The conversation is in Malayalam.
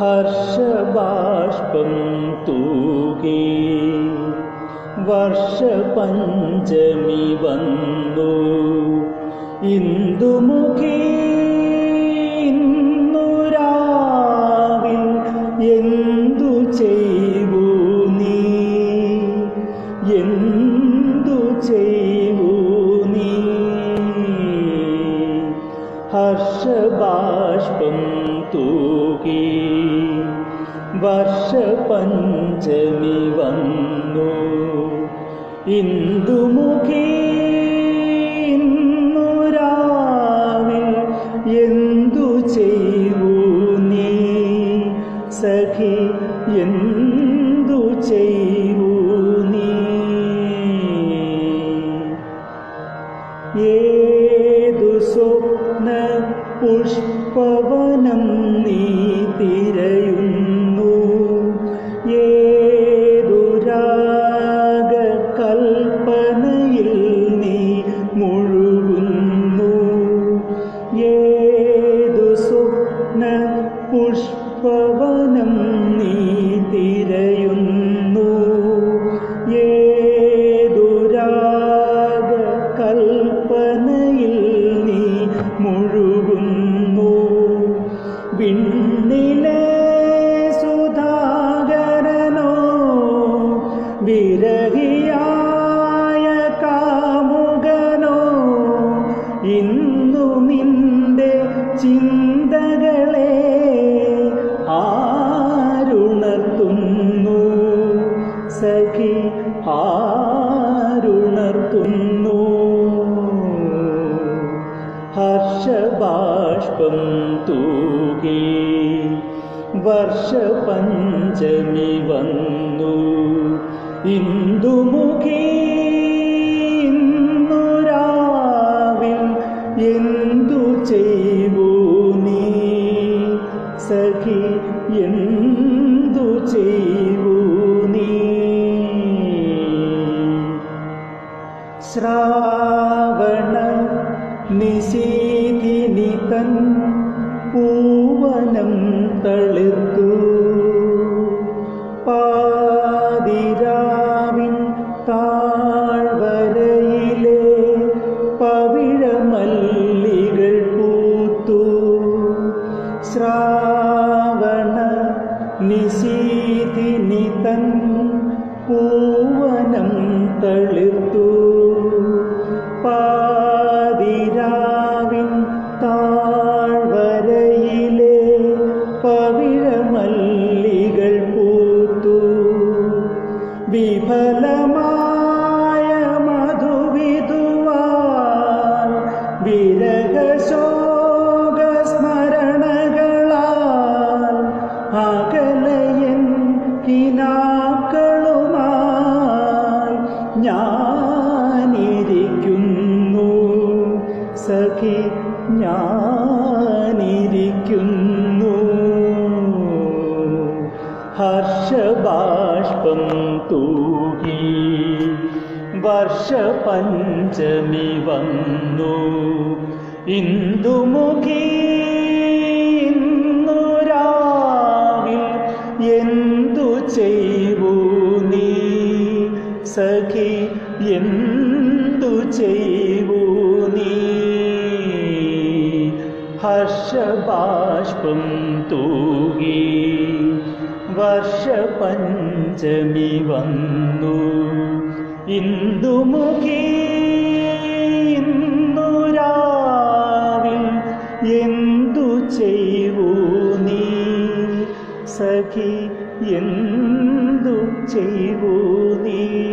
ഹർഷബാഷ്പം തൂകി. വർഷപഞ്ചമി വന്നു. ഇന്ദുമുഖി ഇന്നു രാവിൽ എന്തു ചെയ്തു നീ? എന്തു ചെയ്തു നീ? ഹർഷബാഷ്പം തൂകി. വർഷപഞ്ചമി വന്നു. ഇന്ദുമുഖി ഇന്നു രാവിൽ എന്തു ചെയ്യൂ നീ? സഖി എന്തു പുഷ്പവനം നീ തിരയുന്നു. ഏതുരാഗ കൽപ്പനയിൽ നീ മുഴുകുന്നു. ഏതു സ്വപ്ന പുഷ്പവനം നീ തിരയുന്നു. സഖി ആരുണർത്തുന്നു. ഹർഷബാഷ്പം തൂകി വർഷപഞ്ചമി വന്നു. ഇന്ദുമുഖി എന്തു ചെയ്യൂ നീ? സഖി എന്തു ശ്രാവണ നിശീതിനി തൻ പൂവനം തളിർത്തു. പാതിരാവിൻ താഴ്വരയിലെ പവിഴമല്ലികൾ പൂത്തു. ശ്രാവണ നിശീതിനി തൻ പൂവനം പാതിരാവിൻ താഴ്വരയിലെ പവിഴമല്ലികൾ പൂത്തു വിഫലമായ മധുവിധുവാൽ വിരഹശോക സ്മരണകളാൽ അകലയൻ കിനാക്കളുമായി ഹർഷബാഷ്പം തൂകി വർഷപഞ്ചമി വന്നു. ഇന്ദുമുഖി ഇന്നു എന്തു ചെയ്യൂ നീ? സഖി എന്തു ചെയ്യൂ നീ? ഹർഷബാഷ്പം തൂകി വർഷപഞ്ചമി വന്നു. ഇന്ദുമുഖി ഇന്നു എന്തു ചെയ്യൂ നീ? സഖി എന്തു ചെയ്യൂ നീ?